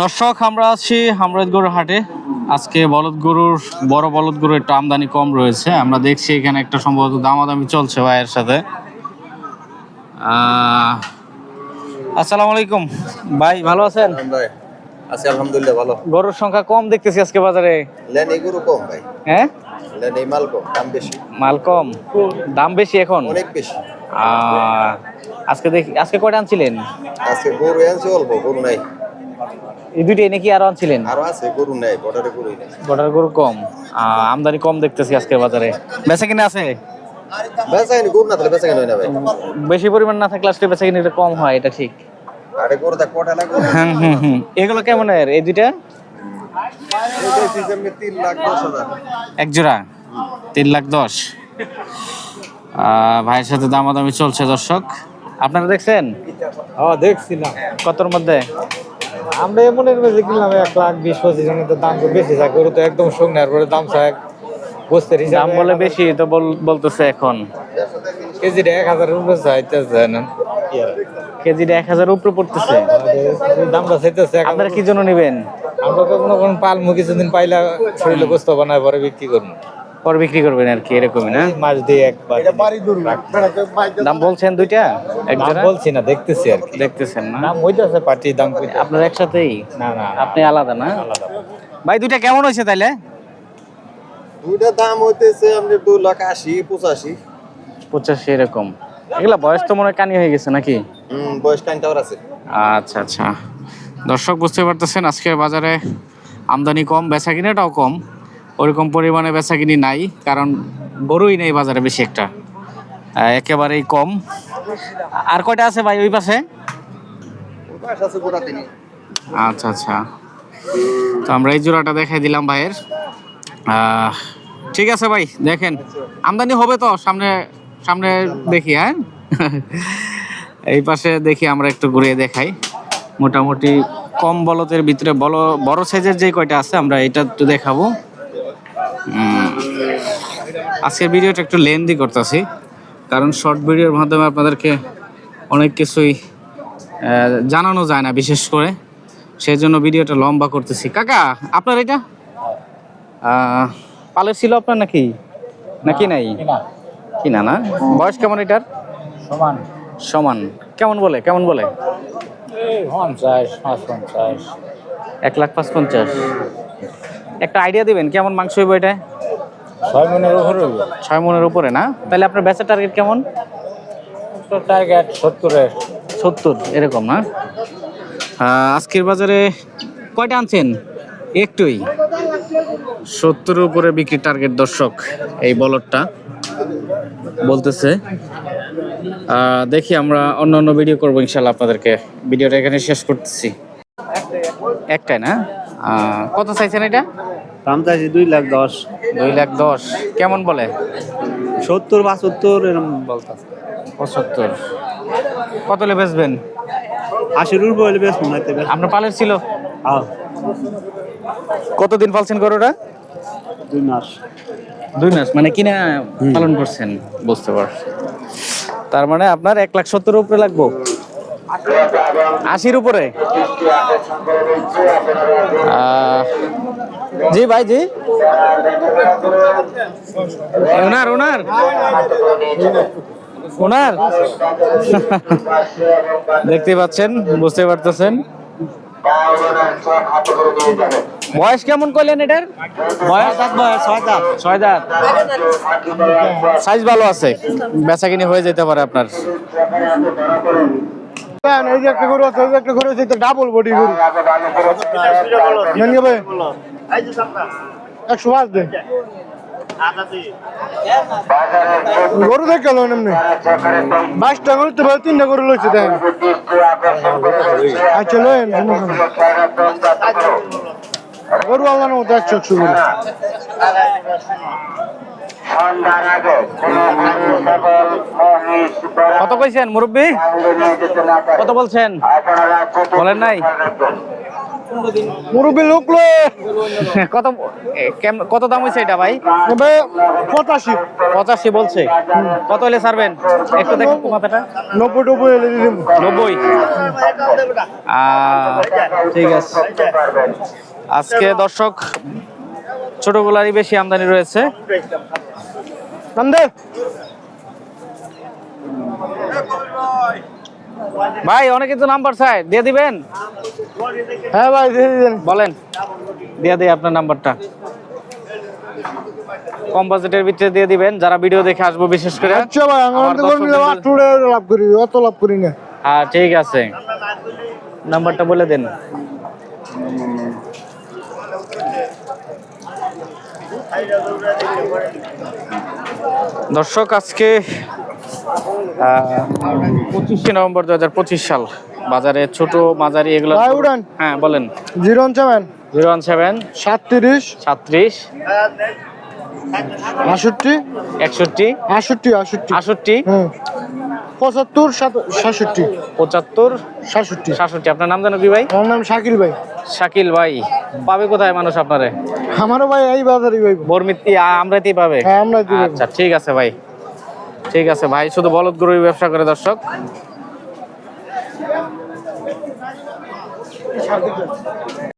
দর্শক আমরা আছি হামরাজ গরুর হাটে। আজকে বলদ গরুর বড় বলদ গরুর একটু আমদানি কম রয়েছে। আমরা দেখছি এখানে একটা সম্ভবত দামাদামি চলছে ভাইয়ের সাথে। আসসালামু আলাইকুম। ভাই ভালো আছেন? ভাই আছি আলহামদুলিল্লাহ ভালো। গরুর সংখ্যা কম দেখতেছি আজকে বাজারে। লেন এগুলো কম ভাই। হ্যাঁ? লেন মাল কম দাম বেশি। মাল কম? দাম বেশি এখন? অনেক বেশি। আজকে দেখি আজকে কয়টা আনছিলেন? আজকে গরু আনছে অল্প গরু নাই। এই দুইটাই নাকি আরও আনছিলেন? আরও আছে গরু নাই বর্ডারে গরু নাই। বর্ডার গরু কম। আমদানি কম দেখতেছি আজকে বাজারে। বেচা কিনে আছে? বেচা কিনি গরু না তাহলে বেচা কিনি হয় না ভাই। বেশি পরিমাণ না থাকলে আসলে বেচা কিনে কম হয় এটা ঠিক। আরে গরু তা কটা লাগবে হুম হুম হুম। এগুলো কেমনের এই দুইটা? এক জোড়া? তিন লাখ দশ। আহ, ভাইয়ের সাথে দামাদামি চলছে দর্শক। আপনারা দেখছেন? হ্যাঁ দেখছি কতর মধ্যে? আমরা এমনের মধ্যে কিনলাম এক লাখ বিশ পঁচিশ জনের তো দাম তো বেশি থাকে গরু তো একদম শুকনো আর পরে দাম চায় বস্তের দাম বলে বেশি তো বলতেছে এখন। কেজিটা এক হাজারের উপরে চাইতেছে না? কেজিটা এক হাজার উপরে পড়তেছে। দামটা চাইতেছে আপনারা। কি জন্য নেবেন? আমরা তো কোনো কোনো পালমু কিছুদিন পাইলা শরীরে গোস্ত বানায় পরে বিক্রি করব। পরে বিক্রি করবেন আর কি এরকমই না? মাছ দিয়ে একবার দাম বলছেন দুইটা? এক দাম জোড়া? বলছি না দেখতেছি আর কি। দেখতেছেন না? দাম হইতেছে পাটি দাম আপনার একসাথেই? না না আপনি আলাদা না? আলাদা। ভাই দুইটা কেমন হয়েছে তাইলে? দুইটা দাম হইতেছে আপনি দু লাখ আশি পঁচাশি। পঁচাশি এরকম। এগুলা বয়স তো মনে হয় কানি হয়ে গেছে নাকি? হম বয়স টাওয়ার আছে। আচ্ছা আচ্ছা। দর্শক বুঝতে পারতেছেন আজকে বাজারে আমদানি কম বেচা কিনাটাও কম। ওরকম পরিমাণে বেচা কিনি নাই, কারণ গরুই নেই বাজারে বেশি একটা। একেবারেই কম। আর কয়টা আছে ভাই ওই পাশে? আচ্ছা আচ্ছা। তো আমরা এই জোড়াটা দেখাই দিলাম ভাইয়ের। ঠিক আছে ভাই, দেখেন। আমদানি হবে তো, সামনে সামনে দেখি হ্যাঁ? এই পাশে দেখি, আমরা একটু ঘুরিয়ে দেখাই। মোটামুটি কম বলতের ভিতরে বড় বড় সাইজের যে কয়টা আছে, আমরা এটা একটু দেখাবো। আজকের ভিডিওটা একটু লেন্দি করতেছি কারণ শর্ট ভিডিওর মাধ্যমে আপনাদেরকে অনেক কিছুই জানানো যায় না বিশেষ করে। সেই জন্য ভিডিওটা লম্বা করতেছি। কাকা আপনার এটা? পালের ছিল আপনার নাকি? নাকি নাই? কিনা না না? বয়স কেমন এটার? সমান। সমান। কেমন বলে? কেমন বলে? পঞ্চাশ পাঁচ পঞ্চাশ এক লাখ পাঁচ পঞ্চাশ একটা আইডিয়া দিবেন কেমন মাংস হইব এটা? ছয় মনের উপরে ছয় মনের উপরে না? তাহলে আপনার বেচার টার্গেট কেমন? টার্গেট সত্তরের। সত্তর এরকম না? আজকের বাজারে কয়টা আনছেন? একটুই। সত্তরের উপরে বিক্রি টার্গেট দর্শক এই বলরটা বলতেছে। দেখি আমরা অন্য অন্য ভিডিও করব ইনশাল্লাহ আপনাদেরকে। ভিডিওটা এখানে শেষ করতেছি। একটাই না? কত চাইছেন এটা? দাম চাইছি দুই লাখ দশ। দুই লাখ দশ। কেমন বলে? সত্তর বাহাত্তর এরকম বলতাছে। পঁচাত্তর। কত লে বেচবেন? আশির উপর হলে বেশ মনে আপনার পালের ছিল? কতদিন পালছেন গরুটা? দুই মাস। দুই মাস। মানে কিনা পালন করছেন বুঝতে পারছি। তার মানে আপনার এক লাখ সত্তর উপরে লাগবো? আশির উপরে? জি ভাই জি। ওনার ওনার। ওনার? দেখতে পাচ্ছেন বুঝতে পারতেছেন। বয়স কেমন করলেন এটার? বয়স ছয় দাঁত ছয় দাঁত। সাইজ ভালো আছে। বেচা কিনি হয়ে যেতে পারে আপনার। এই যে একটা গরু আছে, এই যে একটা গরু আছে ডাবল বডি গরু। ভাই। একশো পাঁচ দে গরু দেখে গেল এমনি। বাইশটা গরু তো ভাই তিনটা গরু লইছে, দেন। আচ্ছা লয়েন গরু আল্লাহ একশো একশো গরু কত কইছেন মুরব্বী? কত বলছেন? বলেন নাই। মুরব্বী লোক লো কত কত দাম হয়েছে এটা ভাই? পঁচাশি। পঁচাশি বলছে। কত হলে ছাড়বেন? একটু দেখেন তো মাথাটা নব্বই দিয়ে দেবো। নব্বই? ঠিক আছে। আজকে দর্শক ছোটগুলারই বেশি আমদানি রয়েছে। ভাই অনেকে তো নাম্বার চাই দিয়ে দিবেন? হ্যাঁ ভাই দিয়ে দিন বলেন। দিয়ে দিই আপনার নাম্বারটা। কম বাজেটের ভিতরে দিয়ে দিবেন। যারা ভিডিও দেখে আসব বিশেষ করে। আচ্ছা ভাই আমার তো লাভ করি অত লাভ করি না। হ্যাঁ ঠিক আছে। নাম্বারটা বলে দেন। দর্শক আজকে পঁচিশে নভেম্বর দু হাজার পঁচিশ সাল। বাজারে ছোট মাঝারি এগুলো হ্যাঁ বলেন। Zero seven. Zero one seven. সাতত্রিশ। সাতত্রিশ। আষট্টি একষট্টি। আষট্টি আষট্টি আষট্টি পঁচাত্তর সাতষট্টি। পঁচাত্তর। সাতষট্টি। সাতষট্টি। আপনার নাম জানো কি ভাই? আমার নাম শাকিল ভাই। শাকিল ভাই। পাবে কোথায় মানুষ আপনারে? আমারও ভাই এই বাজারই ভাই বর্মিতি আমরাতেই পাবে? হ্যাঁ আমরা আচ্ছা ঠিক আছে ভাই। ঠিক আছে ভাই শুধু বলদ গরুর ব্যবসা করে দর্শক।